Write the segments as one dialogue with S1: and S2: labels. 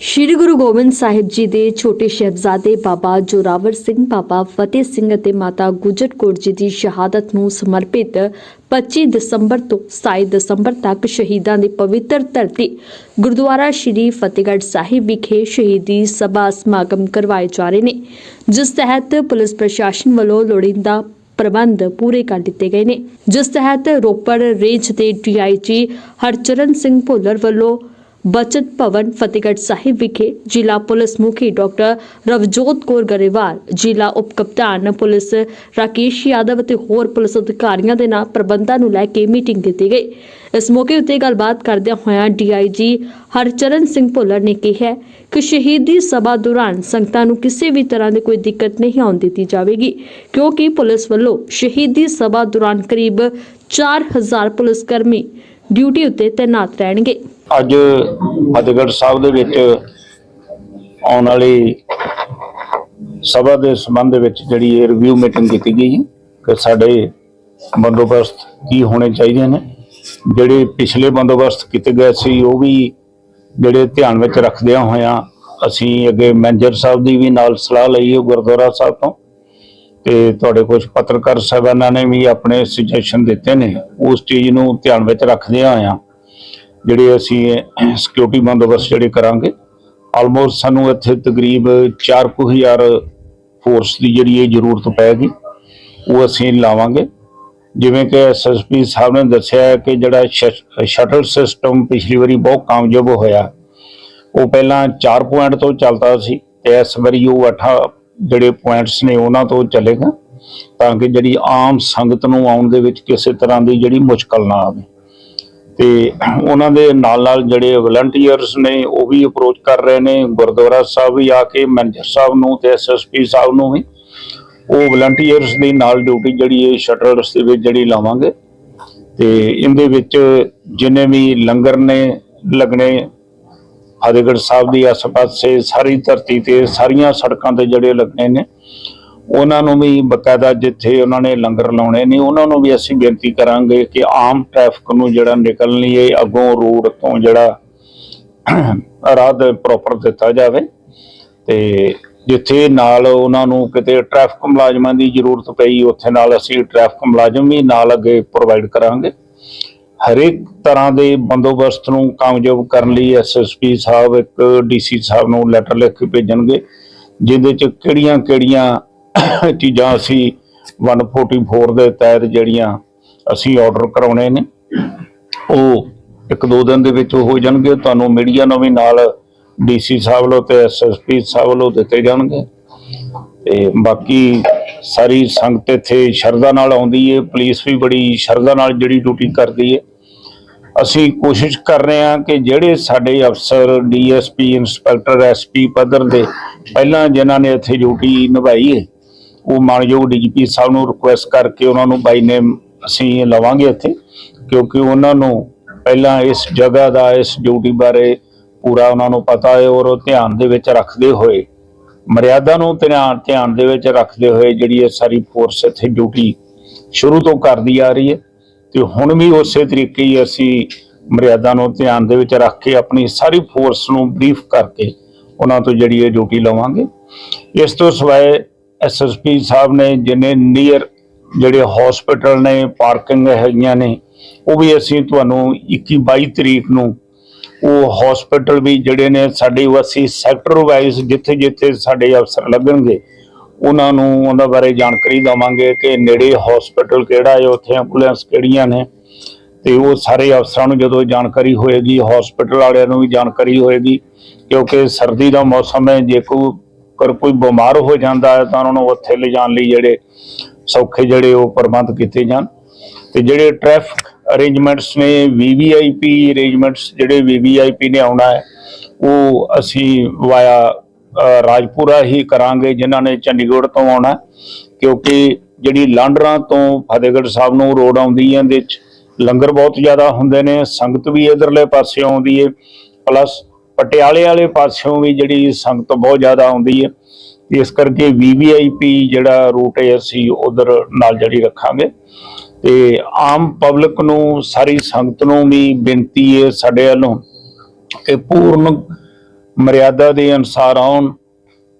S1: ਸ਼੍ਰੀ ਗੁਰੂ ਗੋਬਿੰਦ ਸਾਹਿਬ ਜੀ ਦੇ ਛੋਟੇ ਸਾਹਿਬਜ਼ਾਦੇ ਬਾਬਾ ਜੋਰਾਵਰ ਸਿੰਘ, ਬਾਬਾ ਫਤਿਹ ਸਿੰਘ ਅਤੇ ਮਾਤਾ ਗੁਜਰ ਕੌਰ ਜੀ ਦੀ ਸ਼ਹਾਦਤ ਨੂੰ ਸਮਰਪਿਤ 25 ਦਸੰਬਰ ਤੋਂ 27 ਦਸੰਬਰ ਤੱਕ ਸ਼ਹੀਦਾਂ ਦੀ ਪਵਿੱਤਰ ਧਰਤੀ ਗੁਰਦੁਆਰਾ ਸ਼੍ਰੀ ਫਤਿਹਗੜ੍ਹ ਸਾਹਿਬ ਵਿਖੇ ਸ਼ਹੀਦੀ ਸਭਾ ਸਮਾਗਮ ਕਰਵਾਏ ਜਾ ਰਹੇ ਨੇ, ਜਿਸ ਤਹਿਤ ਪੁਲਿਸ ਪ੍ਰਸ਼ਾਸਨ ਵੱਲੋਂ ਲੋੜੀਂਦਾ ਪ੍ਰਬੰਧ ਪੂਰੇ ਕਰ ਦਿੱਤੇ ਗਏ ਨੇ। ਜਿਸ ਤਹਿਤ ਰੋਪੜ ਰੇਂਜ ਦੇ ਡੀਆਈਜੀ ਹਰਚਰਨ ਸਿੰਘ ਭੁੱਲਰ ਵੱਲੋਂ ਬਚਤ ਭਵਨ ਫਤਿਹਗੜ੍ਹ ਸਾਹਿਬ ਵਿਖੇ ਜ਼ਿਲ੍ਹਾ ਪੁਲਿਸ ਮੁਖੀ ਡਾਕਟਰ ਰਵਜੋਤ ਕੌਰ ਗਰੇਵਾਲ, ਜ਼ਿਲ੍ਹਾ ਉਪ ਕਪਤਾਨ ਪੁਲਿਸ ਰਾਕੇਸ਼ ਯਾਦਵ ਅਤੇ ਹੋਰ ਪੁਲਿਸ ਅਧਿਕਾਰੀਆਂ ਦੇ ਨਾਲ ਪ੍ਰਬੰਧਾਂ ਨੂੰ ਲੈ ਕੇ ਮੀਟਿੰਗ ਕੀਤੀ ਗਈ। ਇਸ ਮੌਕੇ ਉੱਤੇ ਗੱਲਬਾਤ ਕਰਦਿਆਂ ਹੋਇਆਂ ਡੀਆਈਜੀ ਹਰਚਰਨ ਸਿੰਘ ਭੁੱਲਰ ਨੇ ਕਿਹਾ ਕਿ ਸ਼ਹੀਦੀ ਸਭਾ ਦੌਰਾਨ ਸੰਗਤਾਂ ਨੂੰ ਕਿਸੇ ਵੀ ਤਰ੍ਹਾਂ ਦੀ ਕੋਈ ਦਿੱਕਤ ਨਹੀਂ ਆਉਣ ਦਿੱਤੀ ਜਾਵੇਗੀ, ਕਿਉਂਕਿ ਪੁਲਿਸ ਵੱਲੋਂ ਸ਼ਹੀਦੀ ਸਭਾ ਦੌਰਾਨ ਕਰੀਬ 4000 ਪੁਲਿਸ ਕਰਮੀ ਡਿਊਟੀ ਉੱਤੇ ਤੈਨਾਤ ਰਹਿਣਗੇ।
S2: ਅੱਜ ਫਤਿਹਗੜ੍ਹ ਸਾਹਿਬ ਦੇ ਵਿੱਚ ਆਉਣ ਵਾਲੀ ਸਭਾ ਦੇ ਸੰਬੰਧ ਵਿੱਚ ਜਿਹੜੀ ਇਹ ਰਿਵਿਊ ਮੀਟਿੰਗ ਕੀਤੀ ਗਈ ਹੈ ਕਿ ਸਾਡੇ ਬੰਦੋਬਸਤ ਕੀ ਹੋਣੇ ਚਾਹੀਦੇ ਨੇ। ਜਿਹੜੇ ਪਿਛਲੇ ਬੰਦੋਬਸਤ ਕੀਤੇ ਗਏ ਸੀ, ਉਹ ਵੀ ਜਿਹੜੇ ਧਿਆਨ ਵਿੱਚ ਰੱਖਦਿਆਂ ਹੋਇਆਂ ਅਸੀਂ ਅੱਗੇ ਮੈਨੇਜਰ ਸਾਹਿਬ ਦੀ ਵੀ ਨਾਲ ਸਲਾਹ ਲਈ ਗੁਰਦੁਆਰਾ ਸਾਹਿਬ ਤੋਂ। ਤੇ ਤੁਹਾਡੇ ਕੁਝ ਪੱਤਰਕਾਰ ਸਾਹਿਬਾਨਾਂ ਨੇ ਵੀ ਆਪਣੇ ਸੁਜੈਸ਼ਨ ਦਿੱਤੇ ਨੇ। ਉਸ ਚੀਜ਼ ਨੂੰ ਧਿਆਨ ਵਿੱਚ ਰੱਖਦਿਆਂ ਹੋਇਆਂ ਜਿਹੜੇ ਅਸੀਂ ਸਿਕਿਉਰਿਟੀ ਬੰਦੋਬਸਤ ਜਿਹੜੇ ਕਰਾਂਗੇ। ਆਲਮੋਸਟ ਸਾਨੂੰ ਇੱਥੇ ਤਕਰੀਬ 4000 ਫੋਰਸ ਦੀ ਜਿਹੜੀ ਇਹ ਜ਼ਰੂਰਤ ਪੈਗੀ ਉਹ ਅਸੀਂ ਲਾਵਾਂਗੇ। ਜਿਵੇਂ ਕਿ ਐਸਐਸਪੀ ਸਾਹਿਬ ਨੇ ਦੱਸਿਆ ਕਿ ਜਿਹੜਾ ਸ਼ਟਲ ਸਿਸਟਮ ਪਿਛਲੀ ਵਾਰੀ ਬਹੁਤ ਕਾਮਯਾਬ ਹੋਇਆ। ਉਹ ਪਹਿਲਾਂ 4 ਪੁਆਇੰਟ ਤੋਂ ਚੱਲਦਾ ਸੀ, ਤੇ ਇਸ ਵਾਰੀ ਉਹ 8 ਜਿਹੜੇ ਪੁਆਇੰਟਸ ਨੇ ਉਹਨਾਂ ਤੋਂ ਚੱਲੇਗਾ ਤਾਂ ਕਿ ਜਿਹੜੀ ਆਮ ਸੰਗਤ ਨੂੰ ਆਉਣ ਦੇ ਵਿੱਚ ਕਿਸੇ ਤਰ੍ਹਾਂ ਦੀ ਜਿਹੜੀ ਮੁਸ਼ਕਲ ਨਾ ਆਵੇ। ਤੇ ਉਹਨਾਂ ਦੇ ਨਾਲ ਨਾਲ ਜਿਹੜੇ ਵਲੰਟੀਅਰਸ ਨੇ, ਉਹ ਵੀ ਅਪਰੋਚ ਕਰ ਰਹੇ ਨੇ। ਗੁਰਦੁਆਰਾ ਸਾਹਿਬ ਵੀ ਆ ਕੇ ਮੈਨੇਜਰ ਸਾਹਿਬ ਨੂੰ ਤੇ ਐਸਐਸਪੀ ਸਾਹਿਬ ਨੂੰ ਵੀ। ਉਹ ਵਲੰਟੀਅਰਸ ਦੀ ਨਾਲ ਡਿਊਟੀ ਜਿਹੜੀ ਇਹ ਸ਼ਟਲਸ ਦੇ ਵਿੱਚ ਜਿਹੜੀ ਲਾਵਾਂਗੇ। ਤੇ ਇਹਦੇ ਵਿੱਚ ਜਿੰਨੇ ਵੀ ਲੰਗਰ ਨੇ, ਲੱਗਣੇ ਫਤਿਹਗੜ੍ਹ ਸਾਹਿਬ ਦੀ ਆਸ-ਪਾਸੇ ਸਾਰੀ ਧਰਤੀ ਤੇ ਸਾਰੀਆਂ ਸੜਕਾਂ ਤੇ ਜਿਹੜੇ ਲੱਗਣੇ ਨੇ। ਉਹਨਾਂ ਨੂੰ ਵੀ ਬਕਾਇਦਾ ਜਿੱਥੇ ਉਹਨਾਂ ਨੇ ਲੰਗਰ ਲਾਉਣੇ ਨੇ, ਉਹਨਾਂ ਨੂੰ ਵੀ ਅਸੀਂ ਬੇਨਤੀ ਕਰਾਂਗੇ ਕਿ ਆਮ ਟ੍ਰੈਫਿਕ ਨੂੰ ਜਿਹੜਾ ਨਿਕਲਣ ਲਈ ਅੱਗੋਂ ਰੋਡ ਤੋਂ ਜਿਹੜਾ ਰਾਹ ਦੇ ਪ੍ਰੋਪਰ ਦਿੱਤਾ ਜਾਵੇ। ਤੇ ਜਿੱਥੇ ਨਾਲ ਉਹਨਾਂ ਨੂੰ ਕਿਤੇ ਟ੍ਰੈਫਿਕ ਮੁਲਾਜ਼ਮਾਂ ਦੀ ਜ਼ਰੂਰਤ ਪਈ, ਉੱਥੇ ਨਾਲ ਅਸੀਂ ਟ੍ਰੈਫਿਕ ਮੁਲਾਜ਼ਮ ਵੀ ਨਾਲ ਅੱਗੇ ਪ੍ਰੋਵਾਈਡ ਕਰਾਂਗੇ। ਹਰੇਕ ਤਰ੍ਹਾਂ ਦੇ ਬੰਦੋਬਸਤ ਨੂੰ ਕਾਮਯਾਬ ਕਰਨ ਲਈ ਐਸਐਸਪੀ ਸਾਹਿਬ ਇੱਕ ਡੀਸੀ ਸਾਹਿਬ ਨੂੰ ਲੈਟਰ ਲਿਖ ਕੇ ਭੇਜਣਗੇ, ਜਿਹਦੇ ਚ ਕਿਹੜੀਆਂ-ਕਿਹੜੀਆਂ ਚੀਜ਼ਾਂ ਅਸੀਂ 144 ਦੇ ਤਹਿਤ ਜਿਹੜੀਆਂ ਅਸੀਂ ਆਰਡਰ ਕਰਾਉਣੇ ਨੇ, ਉਹ ਇੱਕ ਦੋ ਦਿਨ ਦੇ ਵਿੱਚ ਹੋ ਜਾਣਗੇ, ਤੁਹਾਨੂੰ ਮੀਡੀਆ ਨੂੰ ਵੀ ਨਾਲ ਡੀਸੀ ਸਾਹਿਬ ਵੱਲੋਂ ਤੇ ਐਸਐਸਪੀ ਸਾਹਿਬ ਵੱਲੋਂ ਦਿੱਤੇ ਜਾਣਗੇ। ਤੇ ਬਾਕੀ ਸਾਰੀ ਸੰਗਤ ਇੱਥੇ ਸ਼ਰਧਾ ਨਾਲ ਆਉਂਦੀ ਏ, ਪੁਲਿਸ ਵੀ ਬੜੀ ਸ਼ਰਧਾ ਨਾਲ ਜਿਹੜੀ ਡਿਊਟੀ ਕਰਦੀ ਏ। ਅਸੀਂ ਕੋਸ਼ਿਸ਼ ਕਰ ਰਹੇ ਹਾਂ ਕਿ ਜਿਹੜੇ ਸਾਡੇ ਅਫਸਰ, ਡੀਐਸਪੀ, ਇੰਸਪੈਕਟਰ, ਐਸਪੀ ਪੱਧਰ ਦੇ ਪਹਿਲਾਂ ਜਿਨ੍ਹਾਂ ਨੇ ਇੱਥੇ ਡਿਊਟੀ ਨਿਭਾਈ ਹੈ, ਉਹ ਮਾਨਯੋਗ ਡੀਜੀਪੀ ਸਾਹਿਬ ਨੂੰ ਰਿਕੁਐਸਟ ਕਰਕੇ ਉਹਨਾਂ ਨੂੰ ਬਾਈ ਨੇਮ ਅਸੀਂ ਲਵਾਂਗੇ ਇੱਥੇ, ਕਿਉਂਕਿ ਉਹਨਾਂ ਨੂੰ ਪਹਿਲਾਂ ਇਸ ਜਗ੍ਹਾ ਦਾ, ਇਸ ਡਿਊਟੀ ਬਾਰੇ ਪੂਰਾ ਉਹਨਾਂ ਨੂੰ ਪਤਾ ਹੈ ਔਰ ਉਹ ਧਿਆਨ ਦੇ ਵਿੱਚ ਰੱਖਦੇ ਹੋਏ, ਮਰਿਆਦਾ ਨੂੰ ਧਿਆਨ ਧਿਆਨ ਦੇ ਵਿੱਚ ਰੱਖਦੇ ਹੋਏ ਜਿਹੜੀ ਇਹ ਸਾਰੀ ਫੋਰਸ ਇੱਥੇ ਡਿਊਟੀ ਸ਼ੁਰੂ ਤੋਂ ਕਰਦੀ ਆ ਰਹੀ ਹੈ। ਤੇ ਹੁਣ ਵੀ ਉਸੇ ਤਰੀਕੇ ਹੀ ਅਸੀਂ ਮਰਿਆਦਾ ਨੂੰ ਧਿਆਨ ਦੇ ਵਿੱਚ ਰੱਖ ਕੇ ਆਪਣੀ ਸਾਰੀ ਫੋਰਸ ਨੂੰ ਬਰੀਫ ਕਰਕੇ ਉਹਨਾਂ ਤੋਂ ਜਿਹੜੀ ਇਹ ਡਿਊਟੀ ਲਵਾਂਗੇ। ਇਸ ਤੋਂ ਸਿਵਾਏ ਐਸਐਸਪੀ ਸਾਹਿਬ ਨੇ ਜਿੰਨੇ ਨੀਅਰ ਜਿਹੜੇ ਹਸਪੀਟਲ ਨੇ ਪਾਰਕਿੰਗ ਹੈਗੀਆਂ ਨੇ, ਉਹ ਵੀ ਅਸੀਂ ਤੁਹਾਨੂੰ 21 22 ਤਰੀਕ ਨੂੰ ਉਹ ਹਸਪੀਟਲ ਵੀ ਜਿਹੜੇ ਨੇ ਸਾਡੇ ਵਸੀ ਸੈਕਟਰ ਵਾਈਜ਼ ਜਿੱਥੇ ਜਿੱਥੇ ਸਾਡੇ ਅਫਸਰ ਲੱਗਣਗੇ ਉਹਨਾਂ ਨੂੰ ਉਹਨਾਂ ਬਾਰੇ ਜਾਣਕਾਰੀ ਦਵਾਂਗੇ ਕਿ ਨੇੜੇ ਹਸਪੀਟਲ ਕਿਹੜਾ ਹੈ, ਉੱਥੇ ਐਂਬੂਲੈਂਸ ਕਿਹੜੀਆਂ ਨੇ। ਤੇ ਉਹ ਸਾਰੇ ਅਫਸਰਾਂ ਨੂੰ ਜਦੋਂ ਜਾਣਕਾਰੀ ਹੋਏਗੀ ਹਸਪੀਟਲ ਵਾਲਿਆਂ ਨੂੰ ਵੀ ਜਾਣਕਾਰੀ ਹੋਏਗੀ, ਕਿਉਂਕਿ ਸਰਦੀ ਦਾ ਮੌਸਮ ਹੈ, ਜੇ ਕੋਈ ਕਰ ਕੋਈ ਬਿਮਾਰ ਹੋ ਜਾਂਦਾ ਹੈ, ਤਾਂ ਉਹਨਾਂ ਨੂੰ ਉੱਥੇ ਲਿਜਾਣ ਲਈ ਜਿਹੜੇ ਸੌਖੇ ਜਿਹੜੇ ਉਹ ਪ੍ਰਬੰਧ ਕੀਤੇ ਜਾਣ। ਤੇ ਜਿਹੜੇ ਟ੍ਰੈਫਿਕ ਅਰੇਂਜਮੈਂਟਸ ਨੇ ਵੀਵੀਆਈਪੀ ਅਰੇਂਜਮੈਂਟਸ ਜਿਹੜੇ ਵੀਵੀਆਈਪੀ ਨੇ ਆਉਣਾ ਹੈ, ਉਹ ਅਸੀਂ ਵਾਇਆ ਰਾਜਪੁਰਾ ਹੀ ਕਰਾਂਗੇ, ਜਿਨ੍ਹਾਂ ਨੇ ਚੰਡੀਗੜ੍ਹ ਤੋਂ ਆਉਣਾ ਕਿਉਂਕਿ ਜਿਹੜੀ ਲਾਂਡਰਾਂ ਤੋਂ ਫਤਿਹਗੜ੍ਹ ਸਾਹਿਬ ਨੂੰ ਰੋਡ ਆਉਂਦੀ ਹੈ, ਇਹਦੇ ਵਿੱਚ ਲੰਗਰ ਬਹੁਤ ਜ਼ਿਆਦਾ ਹੁੰਦੇ ਨੇ, ਸੰਗਤ ਵੀ ਇਧਰਲੇ ਪਾਸੇ ਆਉਂਦੀ ਹੈ, ਪਲੱਸ ਪਟਿਆਲੇ ਵਾਲੇ ਪਾਸਿਓਂ ਵੀ ਜਿਹੜੀ ਸੰਗਤ ਬਹੁਤ ਜ਼ਿਆਦਾ ਆਉਂਦੀ ਹੈ, ਇਸ ਕਰਕੇ ਵੀਵੀਆਈਪੀ ਜਿਹੜਾ ਰੂਟ ਹੈ, ਅਸੀਂ ਉਧਰ ਨਾਲ ਜਿਹੜੀ ਰੱਖਾਂਗੇ। ਤੇ ਆਮ ਪਬਲਿਕ ਨੂੰ, ਸਾਰੀ ਸੰਗਤ ਨੂੰ ਵੀ ਬੇਨਤੀ ਹੈ ਸਾਡੇ ਵੱਲੋਂ ਕਿ ਪੂਰਨ ਮਰਿਆਦਾ ਦੇ ਅਨੁਸਾਰ ਆਉਣ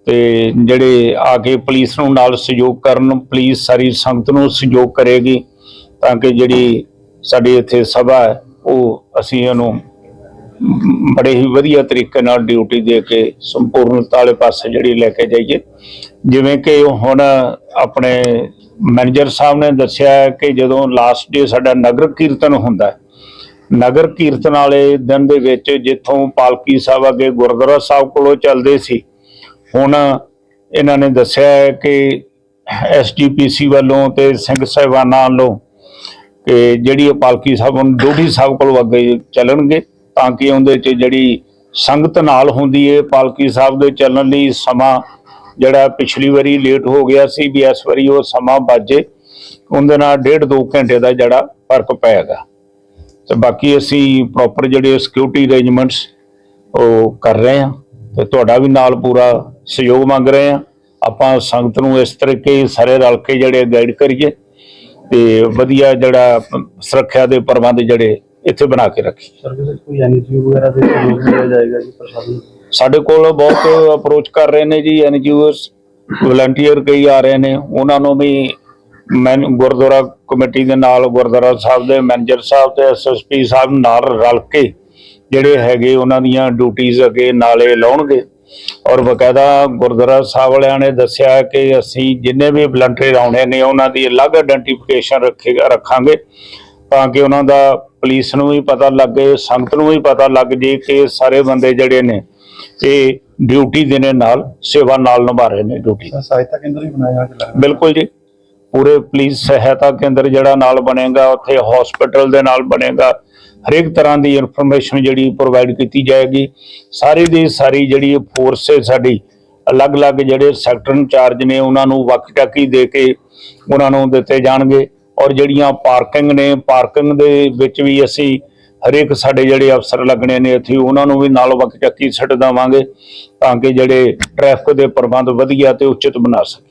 S2: ਤੇ ਜਿਹੜੇ ਆ ਕੇ ਪੁਲਿਸ ਨੂੰ ਨਾਲ ਸਹਿਯੋਗ ਕਰਨ, ਪੁਲਿਸ ਸਾਰੀ ਸੰਗਤ ਨੂੰ ਸਹਿਯੋਗ ਕਰੇਗੀ ਤਾਂ ਕਿ ਜਿਹੜੀ ਸਾਡੀ ਇੱਥੇ ਸਭਾ ਹੈ, ਉਹ ਅਸੀਂ ਇਹਨੂੰ ਬੜੇ ਹੀ ਵਧੀਆ ਤਰੀਕੇ ਨਾਲ ਡਿਊਟੀ ਦੇ ਕੇ ਸੰਪੂਰਨਤਾ ਵਾਲੇ ਪਾਸੇ ਜਿਹੜੀ ਲੈ ਕੇ ਜਾਈਏ। ਜਿਵੇਂ ਕਿ ਹੁਣ ਆਪਣੇ ਮੈਨੇਜਰ ਸਾਹਿਬ ਨੇ ਦੱਸਿਆ ਹੈ ਕਿ ਜਦੋਂ ਲਾਸਟ ਡੇ ਸਾਡਾ ਨਗਰ ਕੀਰਤਨ ਹੁੰਦਾ ਹੈ ਨਗਰ ਕੀਰਤਨ ਵਾਲੇ ਦਿਨ ਦੇ ਵਿੱਚ ਜਿੱਥੋਂ ਪਾਲਕੀ ਸਾਹਿਬ ਅੱਗੇ ਗੁਰਦੁਆਰਾ ਸਾਹਿਬ ਕੋਲੋਂ ਚੱਲਦੇ ਸੀ, ਹੁਣ ਇਹਨਾਂ ਨੇ ਦੱਸਿਆ ਹੈ ਕਿ ਐਸਜੀਪੀਸੀ ਵੱਲੋਂ ਤੇ ਸਿੰਘ ਸਾਹਿਬਾਨਾਂ ਵੱਲੋਂ ਕਿ ਜਿਹੜੀ ਪਾਲਕੀ ਸਾਹਿਬ, ਹੁਣ ਡੋਢੀ ਸਾਹਿਬ ਕੋਲੋਂ ਅੱਗੇ ਚੱਲਣਗੇ ਤਾਂ ਕਿ ਉਹਦੇ 'ਚ ਜਿਹੜੀ ਸੰਗਤ ਨਾਲ ਹੁੰਦੀ ਹੈ ਪਾਲਕੀ ਸਾਹਿਬ ਦੇ ਚੱਲਣ ਲਈ ਸਮਾਂ ਜਿਹੜਾ ਪਿਛਲੀ ਵਾਰੀ ਲੇਟ ਹੋ ਗਿਆ ਸੀ ਵੀ ਇਸ ਵਾਰੀ ਉਹ ਸਮਾਂ ਬਾਜੇ ਉਹਦੇ ਨਾਲ ਡੇਢ ਦੋ ਘੰਟੇ ਦਾ ਜਿਹੜਾ ਫ਼ਰਕ ਪਏਗਾ ਤੇ ਬਾਕੀ ਅਸੀਂ ਪ੍ਰੋਪਰ ਜਿਹੜੇ ਸਿਕਿਉਰਿਟੀ ਅਰੇਂਜਮੈਂਟਸ ਉਹ ਕਰ ਰਹੇ ਹਾਂ ਤੇ ਤੁਹਾਡਾ ਵੀ ਨਾਲ ਪੂਰਾ ਸਹਿਯੋਗ ਮੰਗ ਰਹੇ ਹਾਂ। ਆਪਾਂ ਸੰਗਤ ਨੂੰ ਇਸ ਤਰੀਕੇ ਹੀ ਸਾਰੇ ਰਲ ਕੇ ਜਿਹੜੇ ਗਾਈਡ ਕਰੀਏ ਤੇ ਵਧੀਆ ਜਿਹੜਾ ਸੁਰੱਖਿਆ ਦੇ ਪ੍ਰਬੰਧ ਜਿਹੜੇ ਇੱਥੇ ਬਣਾ ਕੇ ਰੱਖੀ
S3: ਸਰਵਿਸ ਕੋਈ ਐਨਜੀਓ ਵਗੈਰਾ ਦੇ ਸਹਿਯੋਗ ਜਾਏਗਾ ਜੀ ਪ੍ਰਸ਼ਾਸਨ
S2: ਸਾਡੇ ਕੋਲ ਬਹੁਤ ਅਪਰੋਚ ਕਰ ਰਹੇ ਨੇ ਜੀ ਐਨਜੀਓਸ ਵਲੰਟੀਅਰ ਕਈ ਆ ਰਹੇ ਨੇ ਉਹਨਾਂ ਨੂੰ ਵੀ ਮੈਂ ਗੁਰਦੁਆਰਾ ਕਮੇਟੀ ਦੇ ਨਾਲ ਗੁਰਦੁਆਰਾ ਸਾਹਿਬ ਦੇ ਮੈਨੇਜਰ ਸਾਹਿਬ ਤੇ ਐਸਐਸਪੀ ਸਾਹਿਬ ਨਾਲ ਰਲ ਕੇ ਜਿਹੜੇ ਹੈਗੇ ਉਹਨਾਂ ਦੀਆਂ ਡਿਊਟੀਆਂ ਅੱਗੇ ਨਾਲੇ ਲਾਉਣਗੇ। ਔਰ ਬਕਾਇਦਾ ਗੁਰਦੁਆਰਾ ਸਾਹਿਬ ਵਾਲਿਆਂ ਨੇ ਦੱਸਿਆ ਕਿ ਅਸੀਂ ਜਿੰਨੇ ਵੀ ਵਲੰਟੀਅਰ ਆਉਣੇ ਨੇ ਉਹਨਾਂ ਦੀ ਅਲੱਗ ਆਇਡੈਂਟੀਫਿਕੇਸ਼ਨ ਰੱਖੇਗਾ ਰੱਖਾਂਗੇ ਤਾਂ ਕਿ ਉਹਨਾਂ ਦਾ ਪੁਲਿਸ ਨੂੰ ਵੀ ਪਤਾ ਲੱਗੇ ਸੰਗਤ ਨੂੰ ਵੀ ਪਤਾ ਲੱਗ ਜੇ ਕਿ ਸਾਰੇ ਬੰਦੇ ਜਿਹੜੇ ਨੇ ਇਹ ਡਿਊਟੀ ਦੇ ਨਾਲ ਸੇਵਾ ਨਾਲ ਨਿਭਾ ਰਹੇ ਨੇ ਡਿਊਟੀ।
S3: ਸਹਾਇਤਾ ਕੇਂਦਰ ਵੀ ਬਣਾਇਆ
S2: ਬਿਲਕੁਲ ਜੀ। ਪੂਰੇ ਪੁਲਿਸ ਸਹਾਇਤਾ ਕੇਂਦਰ ਜਿਹੜਾ ਨਾਲ ਬਣੇਗਾ, ਉੱਥੇ ਹਸਪੀਟਲ ਦੇ ਨਾਲ ਬਣੇਗਾ, ਹਰੇਕ ਤਰ੍ਹਾਂ ਦੀ ਇਨਫੋਰਮੇਸ਼ਨ ਜਿਹੜੀ ਪ੍ਰੋਵਾਈਡ ਕੀਤੀ ਜਾਏਗੀ। ਸਾਰੀ ਦੀ ਸਾਰੀ ਜਿਹੜੀ ਫੋਰਸ ਹੈ ਸਾਡੀ, ਅਲੱਗ-ਅਲੱਗ ਜਿਹੜੇ ਸੈਕਟਰ ਇੰਚਾਰਜ ਨੇ, ਉਹਨਾਂ ਨੂੰ ਵਕਟਾਕੀ ਦੇ ਕੇ ਉਹਨਾਂ ਨੂੰ ਦਿੱਤੇ ਜਾਣਗੇ। ਔਰ ਜਿਹੜੀਆਂ ਪਾਰਕਿੰਗ ਨੇ ਪਾਰਕਿੰਗ ਦੇ ਵਿੱਚ ਵੀ ਅਸੀਂ ਹਰੇਕ ਸਾਡੇ ਜਿਹੜੇ ਅਫਸਰ ਲੱਗਣੇ ਨੇ ਇੱਥੇ ਉਹਨਾਂ ਨੂੰ ਵੀ ਨਾਲ ਵਕਟਾਕੀ ਛੱਡ ਦੇਵਾਂਗੇ, ਤਾਂ ਕਿ ਜਿਹੜੇ ਟ੍ਰੈਫਿਕ ਦੇ ਪ੍ਰਬੰਧ ਵਧੀਆ ਤੇ ਉਚਿਤ ਬਣਾ ਸਕਣ।